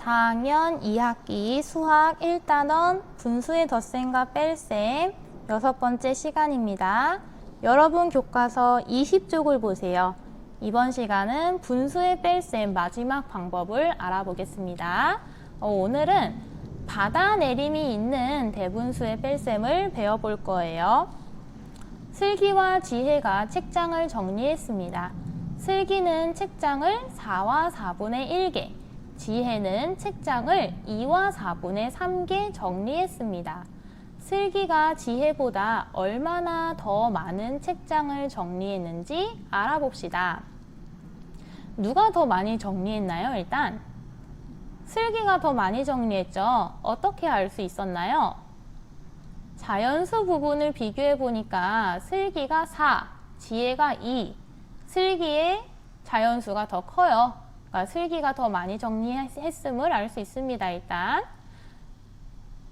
4학년 2학기 수학 1단원 분수의 덧셈과 뺄셈 여섯 번째 시간입니다. 여러분 교과서 20쪽을 보세요. 이번 시간은 분수의 뺄셈 마지막 방법을 알아보겠습니다. 어, 오늘은 받아 내림이 있는 대분수의 뺄셈을 배워볼 거예요. 슬기와 지혜가 책장을 정리했습니다. 슬기는 책장을 4와 4분의 1개, 지혜는 책장을 2와 4분의 3개 정리했습니다. 슬기가 지혜보다 얼마나 더 많은 책장을 정리했는지 알아봅시다. 누가 더 많이 정리했나요, 일단? 슬기가 더 많이 정리했죠. 어떻게 알 수 있었나요? 자연수 부분을 비교해 보니까 슬기가 4, 지혜가 2. 슬기의 자연수가 더 커요. 그러니까 슬기가 더 많이 정리했음을 알 수 있습니다. 일단.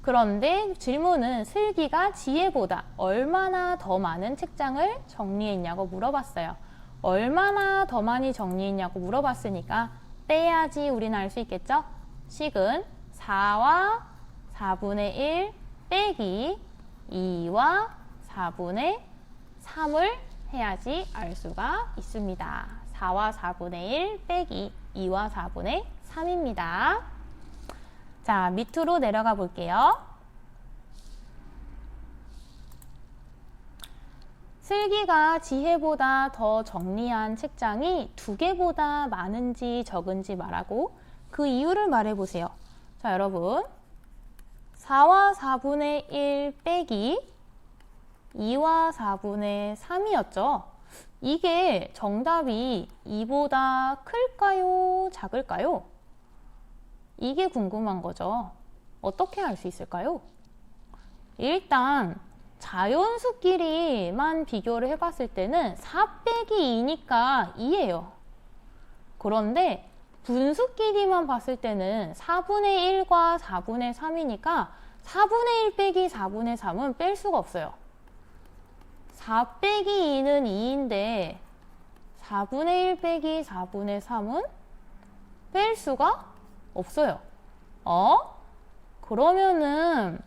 그런데 질문은 슬기가 지혜보다 얼마나 더 많은 책장을 정리했냐고 물어봤어요. 얼마나 더 많이 정리했냐고 물어봤으니까 빼야지 우리는 알 수 있겠죠? 식은 4와 4분의 1 빼기 2와 4분의 3을 해야지 알 수가 있습니다. 4와 4분의 1 빼기 2와 4분의 3입니다. 자, 밑으로 내려가 볼게요. 슬기가 지혜보다 더 정리한 책장이 두 개보다 많은지 적은지 말하고 그 이유를 말해 보세요. 자, 여러분. 4와 4분의 1 빼기 2와 4분의 3이었죠. 이게 정답이 2보다 클까요? 작을까요? 이게 궁금한 거죠. 어떻게 알 수 있을까요? 일단 자연수끼리만 비교를 해봤을 때는 4 빼기 2니까 2예요. 그런데 분수끼리만 봤을 때는 4분의 1과 4분의 3이니까 4분의 1 빼기 4분의 3은 뺄 수가 없어요. 4 빼기 2는 2인데 4분의 1 빼기 4분의 3은 뺄 수가 없어요. 어? 그러면은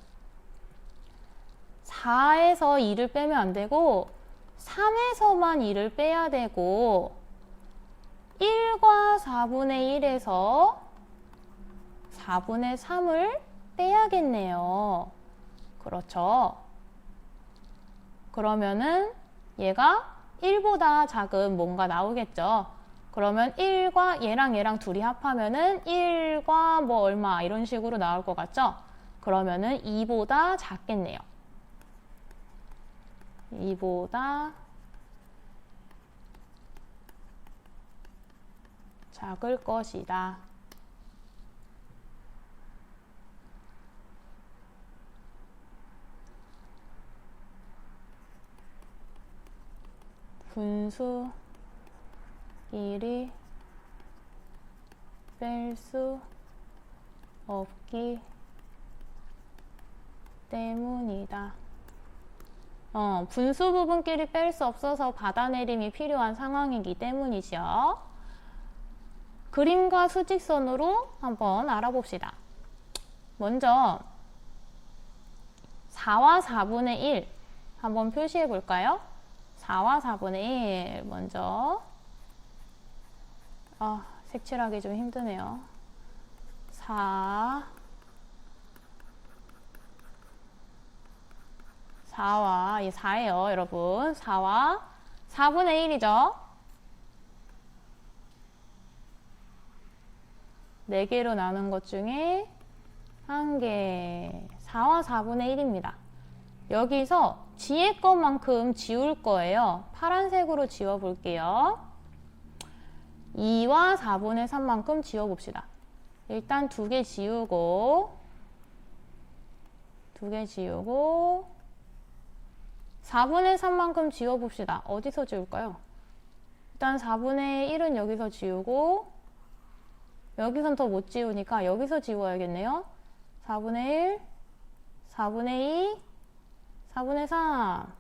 4에서 2를 빼면 안 되고 3에서만 2를 빼야 되고 1과 4분의 1에서 4분의 3을 빼야겠네요. 그렇죠. 그러면은 얘가 1보다 작은 뭔가 나오겠죠. 그러면 1과 얘랑 얘랑 둘이 합하면은 1과 뭐 얼마 이런 식으로 나올 것 같죠? 그러면은 2보다 작겠네요. 2보다 작을 것이다. 분수끼리 뺄수 없기 때문이다. 어, 분수 부분끼리 뺄 수 없어서 받아내림이 필요한 상황이기 때문이죠. 그림과 수직선으로 한번 알아봅시다. 먼저 4와 4분의 1 한번 표시해 볼까요? 4와 4분의 1 먼저 아, 색칠하기 좀 힘드네요. 4 4와 이 4예요, 여러분. 4와 4분의 1이죠. 4개로 나눈 것 중에 한 개. 4와 4분의 1입니다. 여기서 지혜 것만큼 지울 거예요. 파란색으로 지워 볼게요. 2와 4분의 3만큼 지워 봅시다. 일단 두 개 지우고 두 개 지우고 4분의 3만큼 지워 봅시다. 어디서 지울까요? 일단 4분의 1은 여기서 지우고 여기선 더 못 지우니까 여기서 지워야겠네요. 4분의 1, 4분의 2, 4분의 3.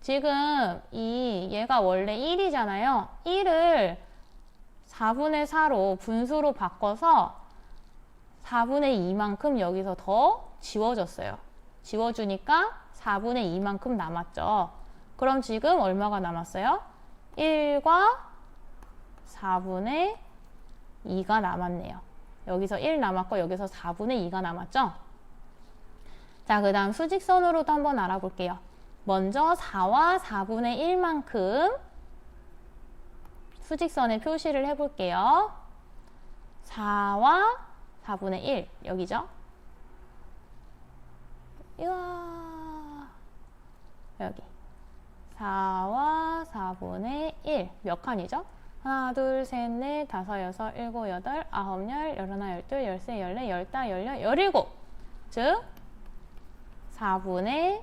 지금 이 얘가 원래 1이잖아요. 1을 4분의 4로 분수로 바꿔서 4분의 2만큼 여기서 더 지워졌어요. 지워주니까 4분의 2만큼 남았죠. 그럼 지금 얼마가 남았어요? 1과 4분의 2가 남았네요. 여기서 1 남았고 여기서 4분의 2가 남았죠? 자, 그 다음 수직선으로도 한번 알아볼게요. 먼저 4와 4분의 1만큼 수직선에 표시를 해볼게요. 4와 4분의 1 여기죠? 이와 여기 4와 4분의 1 몇 칸이죠? 하나, 둘, 셋, 넷, 다섯, 여섯, 일곱, 여덟, 아홉, 열, 열하나, 열둘, 열세, 열네, 열다, 열여, 열일곱 즉 4분의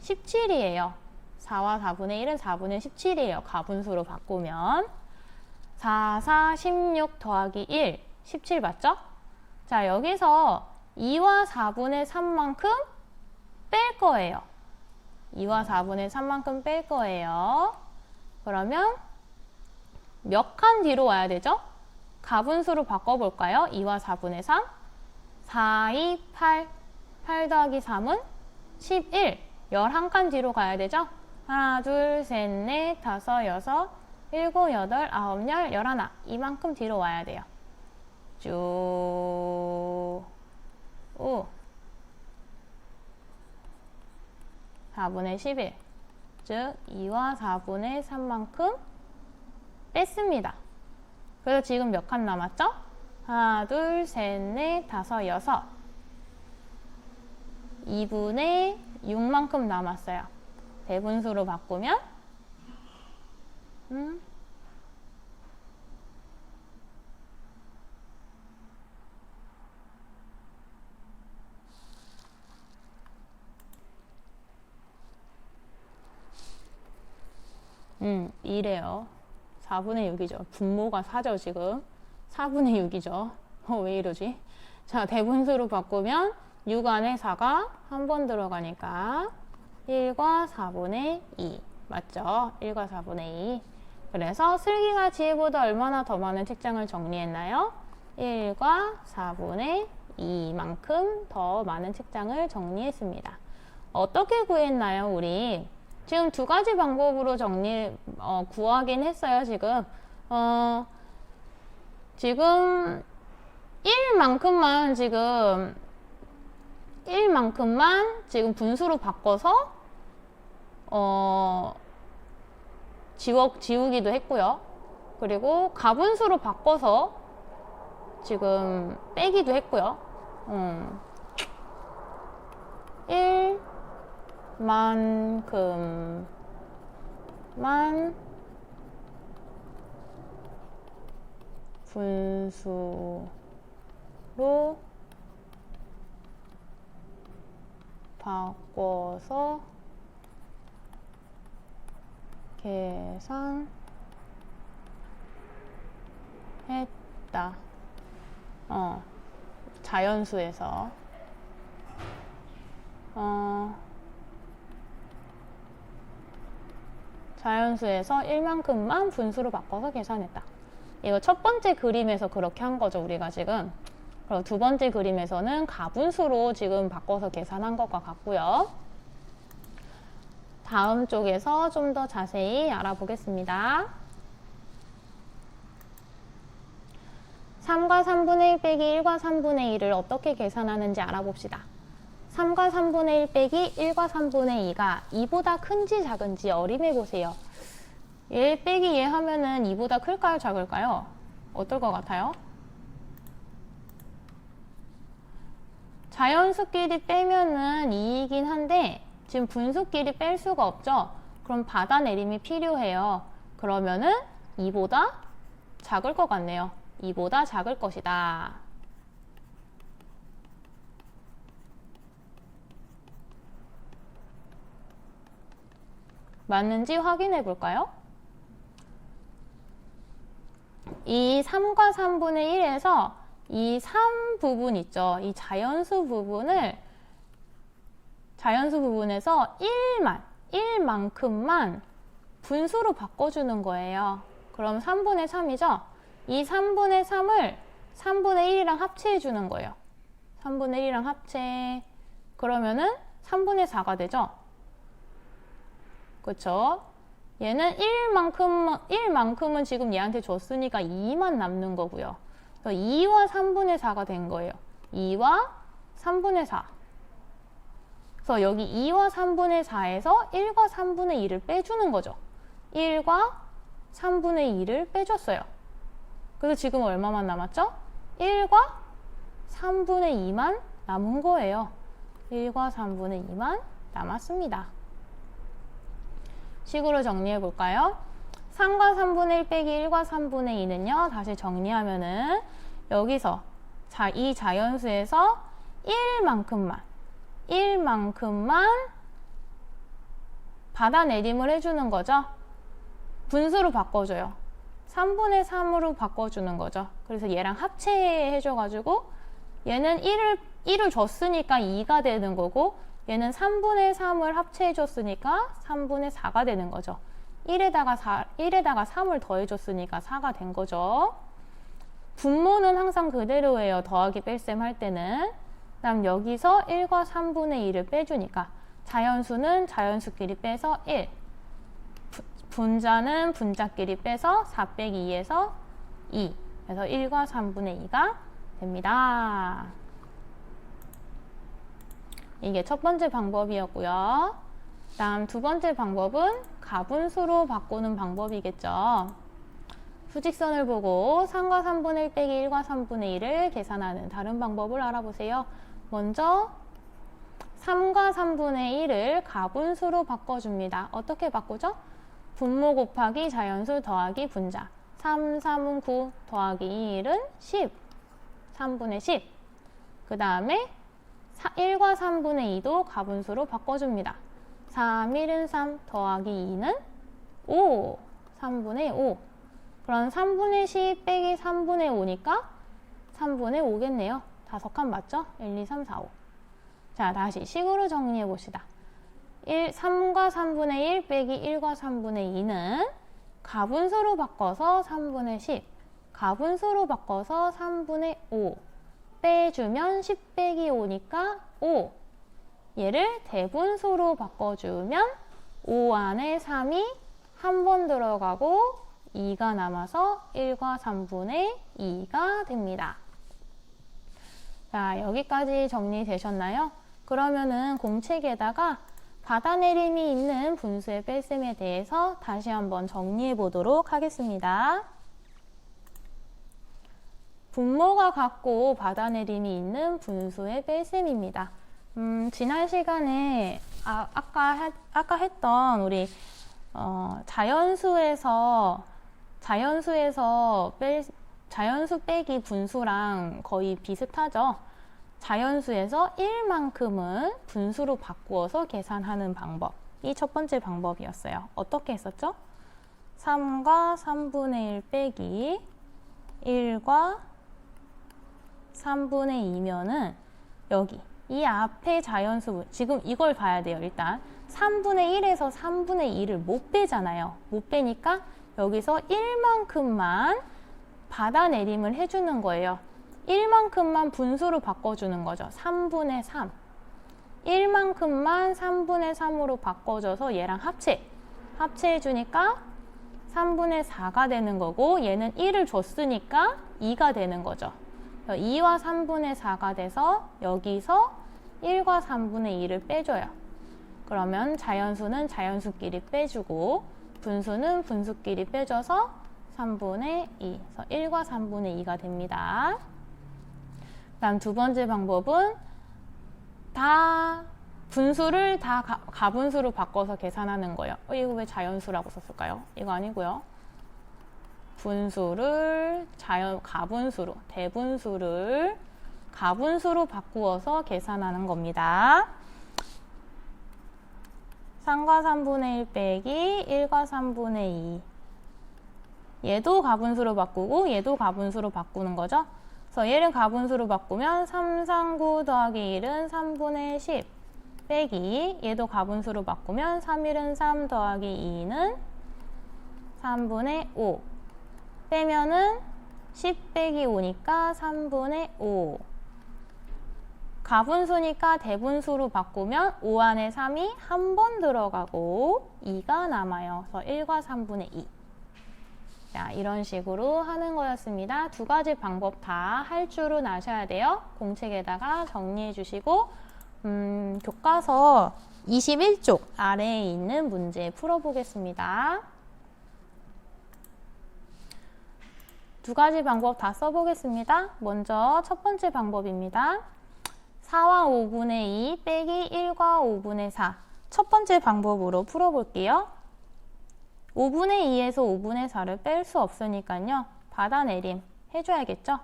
17이에요. 4와 4분의 1은 4분의 17이에요. 가분수로 바꾸면 4, 4, 16 더하기 1, 17 맞죠? 자, 여기서 2와 4분의 3만큼 뺄 거예요. 2와 4분의 3만큼 뺄 거예요. 그러면 몇 칸 뒤로 와야 되죠? 가분수로 바꿔볼까요? 2와 4분의 3. 4, 2, 8. 8 더하기 3은 11. 11칸 뒤로 가야 되죠? 하나, 둘, 셋, 넷, 다섯, 여섯, 일곱, 여덟, 아홉, 열, 열하나. 이만큼 뒤로 와야 돼요. 쭉. 오. 4분의 11. 즉, 2와 4분의 3만큼 뺐습니다. 그래서 지금 몇 칸 남았죠? 하나, 둘, 셋, 넷, 다섯, 여섯. 2분의 6만큼 남았어요. 대분수로 바꾸면 음, 음, 이래요. 4분의 6이죠. 분모가 4죠, 지금. 4분의 6이죠. 어, 왜 이러지? 자, 대분수로 바꾸면 6 안에 4가 한 번 들어가니까 1과 4분의 2. 맞죠? 1과 4분의 2. 그래서 슬기가 지혜보다 얼마나 더 많은 책장을 정리했나요? 1과 4분의 2만큼 더 많은 책장을 정리했습니다. 어떻게 구했나요, 우리? 지금 두 가지 방법으로 정리, 어, 구하긴 했어요, 지금. 어, 지금 1만큼만 지금 1만큼만 지금 분수로 바꿔서 어, 지워, 지우기도 했고요. 그리고 가분수로 바꿔서 지금 빼기도 했고요. 음. 1 만큼만 분수로 바꿔서 계산했다. 어, 자연수에서. 어, 자연수에서 1만큼만 분수로 바꿔서 계산했다. 이거 첫 번째 그림에서 그렇게 한 거죠, 우리가 지금. 그리고 두 번째 그림에서는 가분수로 지금 바꿔서 계산한 것과 같고요. 다음 쪽에서 좀 더 자세히 알아보겠습니다. 3과 3분의 1 빼기 1과 3분의 2를 어떻게 계산하는지 알아봅시다. 3과 3분의 1 빼기 1과 3분의 2가 2보다 큰지 작은지 어림해 보세요. 얘 빼기 얘 하면은 2보다 클까요? 작을까요? 어떨 것 같아요? 자연수끼리 빼면은 2이긴 한데 지금 분수끼리 뺄 수가 없죠? 그럼 받아내림이 필요해요. 그러면은 2보다 작을 것 같네요. 2보다 작을 것이다. 맞는지 확인해 볼까요? 이 3과 3분의 1에서 이 3 부분 있죠. 이 자연수 부분을 자연수 부분에서 1만 1만큼만 분수로 바꿔주는 거예요. 그럼 3분의 3이죠? 이 3분의 3을 3분의 1이랑 합체해 주는 거예요. 3분의 1이랑 합체. 그러면은 3분의 4가 되죠? 그쵸? 얘는 1만큼, 1만큼은 지금 얘한테 줬으니까 2만 남는 거고요. 그래서 2와 3분의 4가 된 거예요. 2와 3분의 4. 그래서 여기 2와 3분의 4에서 1과 3분의 2를 빼주는 거죠. 1과 3분의 2를 빼줬어요. 그래서 지금 얼마만 남았죠? 1과 3분의 2만 남은 거예요. 1과 3분의 2만 남았습니다. 식으로 정리해 볼까요? 3과 3분의 1 빼기 1과 3분의 2는요. 다시 정리하면은 여기서 자, 이 자연수에서 1만큼만 1만큼만 받아내림을 해주는 거죠. 분수로 바꿔줘요. 3분의 3으로 바꿔주는 거죠. 그래서 얘랑 합체해줘가지고 얘는 1을, 1을 줬으니까 2가 되는 거고 얘는 3분의 3을 합체해줬으니까 3분의 4가 되는 거죠. 1에다가 4, 1에다가 3을 더해줬으니까 4가 된 거죠. 분모는 항상 그대로예요. 더하기 뺄셈 할 때는. 그다음 여기서 1과 3분의 2를 빼주니까 자연수는 자연수끼리 빼서 1. 분자는 분자끼리 빼서 4 빼기 2에서 2. 그래서 1과 3분의 2가 됩니다. 이게 첫 번째 방법이었고요. 다음 두 번째 방법은 가분수로 바꾸는 방법이겠죠. 수직선을 보고 3과 3분의 1 빼기 1과 3분의 1을 계산하는 다른 방법을 알아보세요. 먼저 3과 3분의 1을 가분수로 바꿔줍니다. 어떻게 바꾸죠? 분모 곱하기 자연수 더하기 분자. 3, 3은 9 더하기 1은 10. 3분의 10. 그 다음에 1과 3분의 2도 가분수로 바꿔줍니다. 3, 1은 3 더하기 2는 5. 3분의 5. 그럼 3분의 10 빼기 3분의 5니까 3분의 5겠네요. 다섯 칸 맞죠? 1, 2, 3, 4, 5. 자, 다시 식으로 정리해 봅시다. 1, 3과 3분의 1 빼기 1과 3분의 2는 가분수로 바꿔서 3분의 10, 가분수로 바꿔서 3분의 5, 빼주면 10 빼기 5니까 5. 얘를 대분수로 바꿔주면 5 안에 3이 한 번 들어가고 2가 남아서 1과 3분의 2가 됩니다. 자, 여기까지 정리되셨나요? 그러면은 공책에다가 받아내림이 있는 분수의 뺄셈에 대해서 다시 한번 정리해 보도록 하겠습니다. 분모가 같고 받아내림이 있는 분수의 뺄셈입니다. 음, 지난 시간에 아, 아까, 아까 했던 우리 어, 자연수에서 자연수에서 뺄, 자연수 빼기 분수랑 거의 비슷하죠. 자연수에서 1만큼은 분수로 바꾸어서 계산하는 방법이 첫 번째 방법이었어요. 어떻게 했었죠? 3과 3분의 1 빼기 1과 3분의 2면은 여기 이 앞에 자연수 지금 이걸 봐야 돼요. 일단 3분의 1에서 3분의 2를 못 빼잖아요. 못 빼니까 여기서 1만큼만 받아내림을 해주는 거예요. 1만큼만 분수로 바꿔주는 거죠. 3분의 3. 1만큼만 3분의 3으로 바꿔줘서 얘랑 합체. 합체해주니까 3분의 4가 되는 거고 얘는 1을 줬으니까 2가 되는 거죠. 2와 3분의 4가 돼서 여기서 1과 3분의 2를 빼줘요. 그러면 자연수는 자연수끼리 빼주고 분수는 분수끼리 빼줘서 3분의 2. 그래서 1과 3분의 2가 됩니다. 다음 두 번째 방법은 다 분수를 다 가, 가분수로 바꿔서 계산하는 거예요. 어, 이거 왜 자연수라고 썼을까요? 이거 아니고요. 분수를 자연 가분수로 대분수를 가분수로 바꾸어서 계산하는 겁니다. 3과 3분의 1 빼기 1과 3분의 2 얘도 가분수로 바꾸고 얘도 가분수로 바꾸는 거죠. 그래서 얘를 가분수로 바꾸면 3, 3, 9 더하기 1은 3분의 10 빼기 얘도 가분수로 바꾸면 3일은 3 더하기 2는 3분의 5 빼면은 10 빼기 5니까 3분의 5 가분수니까 대분수로 바꾸면 5 안에 3이 한 번 들어가고 2가 남아요. 그래서 1과 3분의 2. 자, 이런 식으로 하는 거였습니다. 두 가지 방법 다 할 줄은 아셔야 돼요. 공책에다가 정리해 주시고 음, 교과서 21쪽 아래에 있는 문제 풀어보겠습니다. 두 가지 방법 다 써보겠습니다. 먼저 첫 번째 방법입니다. 4와 5분의 2 빼기 1과 5분의 4. 첫 번째 방법으로 풀어볼게요. 5분의 2에서 5분의 4를 뺄 수 없으니까요. 받아내림 해줘야겠죠?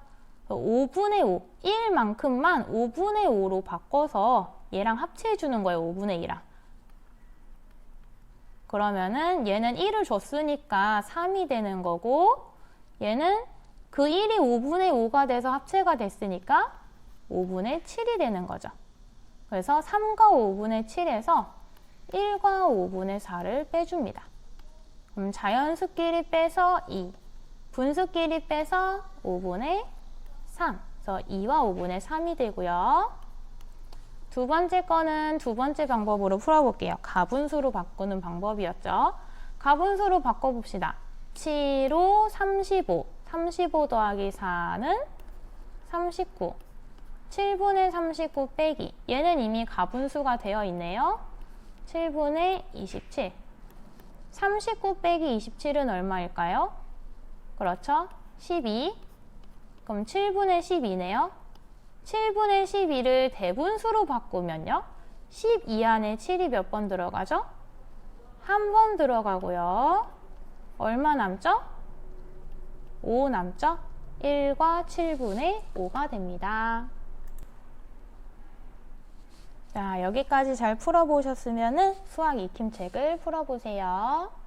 5분의 5, 1만큼만 5분의 5로 바꿔서 얘랑 합체해주는 거예요. 5분의 2랑. 그러면은 얘는 1을 줬으니까 3이 되는 거고 얘는 그 1이 5분의 5가 돼서 합체가 됐으니까 5분의 7이 되는 거죠. 그래서 3과 5분의 7에서 1과 5분의 4를 빼줍니다. 그럼 자연수끼리 빼서 2, 분수끼리 빼서 5분의 3. 그래서 2와 5분의 3이 되고요. 두 번째 거는 두 번째 방법으로 풀어볼게요. 가분수로 바꾸는 방법이었죠. 가분수로 바꿔봅시다. 7호 35. 35 더하기 4는 39. 7분의 39 빼기. 얘는 이미 가분수가 되어 있네요. 7분의 27. 39 빼기 27은 얼마일까요? 그렇죠. 12. 그럼 7분의 12네요. 7분의 12를 대분수로 바꾸면요. 12 안에 7이 몇 번 들어가죠? 한 번 들어가고요. 얼마 남죠? 5 남죠? 1과 7분의 5가 됩니다. 자, 여기까지 잘 풀어보셨으면 수학 익힘책을 풀어보세요.